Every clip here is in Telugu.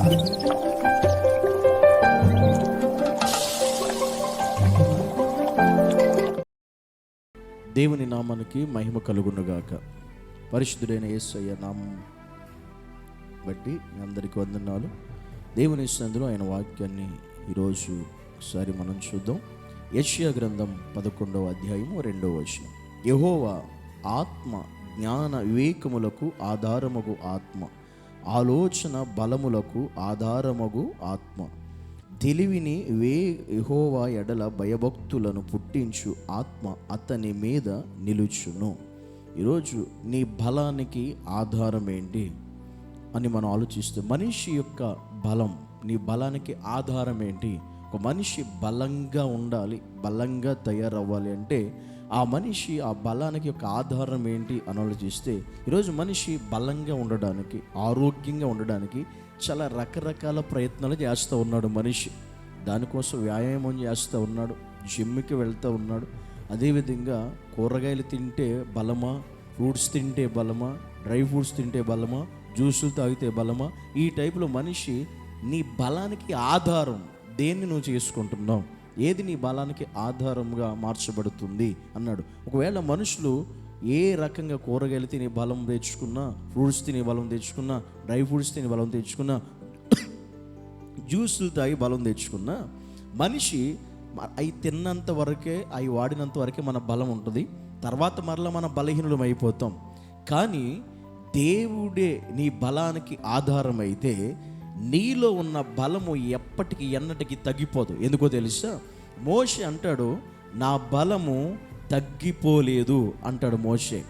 దేవుని నామానికి మహిమ కలుగునుగాక. పరిశుద్ధుడైన యేసయ్య నామం బట్టి అందరికీ వందనాలు. దేవుని ఇస్తున్నందులో ఆయన వాక్యాన్ని ఈరోజు ఒకసారి మనం చూద్దాం. యష్యా గ్రంథం పదకొండవ అధ్యాయము రెండవ వచనం. యహోవా ఆత్మ జ్ఞాన వివేకములకు ఆధారముగు ఆత్మ. ఆలోచన బలములకు ఆధారమగు ఆత్మ. తెలివిని వే యహోవా ఎడల భయభక్తులను పుట్టించు ఆత్మ అతని మీద నిలుచును. ఈరోజు నీ బలానికి ఆధారం ఏంటి అని మనం ఆలోచిస్తే మనిషి యొక్క బలం నీ బలానికి ఆధారం ఏంటి ఒక మనిషి బలంగా ఉండాలి బలంగా తయారవ్వాలి అంటే ఆ మనిషి ఆ బలానికి యొక్క ఆధారం ఏంటి అని ఆలోచిస్తే ఈరోజు మనిషి బలంగా ఉండడానికి ఆరోగ్యంగా ఉండడానికి చాలా రకరకాల ప్రయత్నాలు చేస్తూ ఉన్నాడు మనిషి. దానికోసం వ్యాయామం చేస్తూ ఉన్నాడు జిమ్కి వెళ్తూ ఉన్నాడు. అదేవిధంగా కూరగాయలు తింటే బలమా ఫ్రూట్స్ తింటే బలమా డ్రై ఫ్రూట్స్ తింటే బలమా జ్యూసులు తాగితే బలమా ఈ టైపులో మనిషి నీ బలానికి ఆధారం దేన్ని నువ్వు చేసుకుంటున్నావు? ఏది నీ బలానికి ఆధారంగా మార్చబడుతుంది అన్నాడు. ఒకవేళ మనుషులు ఏ రకంగా కూరగాయలు తిని బలం తెచ్చుకున్నా ఫ్రూట్స్ తిని బలం తెచ్చుకున్నా డ్రై ఫ్రూట్స్ తిని బలం తెచ్చుకున్నా జ్యూసులు తాగి బలం తెచ్చుకున్నా మనిషి అవి తిన్నంత వరకే అవి వాడినంత వరకే మన బలం ఉంటుంది. తర్వాత మరలా మన బలహీనులం అయిపోతాం. కానీ దేవుడే నీ బలానికి ఆధారమైతే నీలో ఉన్న బలము ఎప్పటికి ఎన్నటికి తగ్గిపోదు. ఎందుకో తెలుసా? మోషే అంటాడు నా బలము తగ్గిపోలేదు అంటాడు మోషే.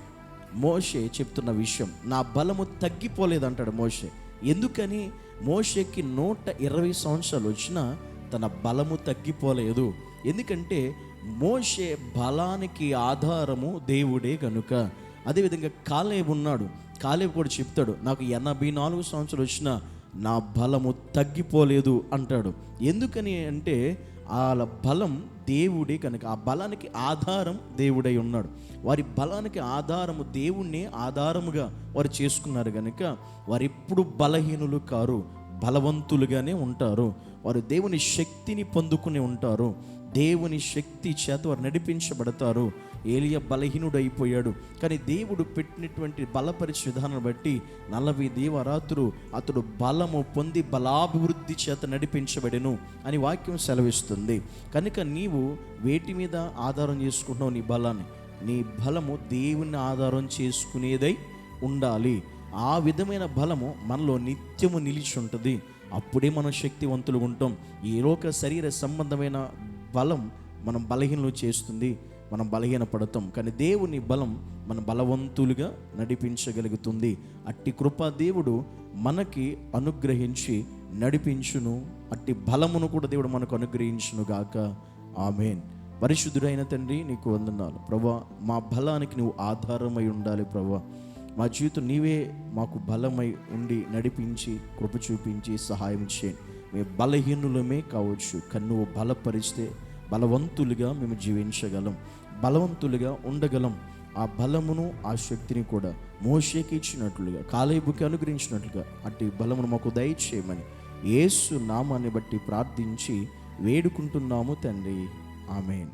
మోషే చెప్తున్న విషయం నా బలము తగ్గిపోలేదు అంటాడు మోషే. ఎందుకని? మోషేకి నూట ఇరవై సంవత్సరాలు వచ్చినా తన బలము తగ్గిపోలేదు. ఎందుకంటే మోషే బలానికి ఆధారము దేవుడే కనుక అదేవిధంగా కాలేబు ఉన్నాడు. కాలేబు కూడా చెప్తాడు నాకు ఎనభై నాలుగు సంవత్సరాలు వచ్చినా నా బలము తగ్గిపోలేదు అంటాడు. ఎందుకని అంటే వాళ్ళ బలం దేవుడే కనుక ఆ బలానికి ఆధారం దేవుడై ఉన్నాడు. వారి బలానికి ఆధారము దేవుణ్ణి ఆధారముగా వారు చేసుకున్నారు కనుక వారు ఎప్పుడు బలహీనులు కారు బలవంతులుగానే ఉంటారు. వారు దేవుని శక్తిని పొందుకుని ఉంటారు. దేవుని శక్తి చేత వారు నడిపించబడతారు. ఏలియ బలహీనుడు అయిపోయాడు కానీ దేవుడు పెట్టినటువంటి బలపరిచే విధానం బట్టి నలభై దేవరాత్రులు అతడు బలము పొంది బలాభివృద్ధి చేత నడిపించబడెను అని వాక్యం సెలవిస్తుంది. కనుక నీవు వేటి మీద ఆధారం చేసుకుంటున్నావు నీ బలాన్ని? నీ బలము దేవుని ఆధారం చేసుకునేదై ఉండాలి. ఆ విధమైన బలము మనలో నిత్యము నిలిచి ఉంటుంది. అప్పుడే మనం శక్తివంతులు ఉంటాం ఈ లోక శరీర సంబంధమైన బలం మనం బలహీనలు చేస్తుంది మనం బలహీన పడతాం కానీ దేవుని బలం మన బలవంతులుగా నడిపించగలుగుతుంది. అట్టి కృపా దేవుడు మనకి అనుగ్రహించి నడిపించును. అట్టి బలమును కూడా దేవుడు మనకు అనుగ్రహించును గాక. ఆమెన్. పరిశుద్ధుడైన తండ్రి నీకు వందనాలు. ప్రభా మా బలానికి నువ్వు ఆధారమై ఉండాలి ప్రభా. మా జీవితం నీవే మాకు బలమై ఉండి నడిపించి కృప చూపించి సహాయం చేయండి. మేము బలహీనులమే కావచ్చు కానీ నువ్వు బలపరిస్తే బలవంతులుగా మేము జీవించగలం బలవంతులుగా ఉండగలం. ఆ బలమును ఆ శక్తిని కూడా మోషేకి ఇచ్చినట్లుగా కాలేబుకి అనుగ్రహించినట్లుగా అట్టి బలమును మాకు దయచేయమని ఏసు నామాన్ని బట్టి ప్రార్థించి వేడుకుంటున్నాము తండ్రి. ఆమెన్.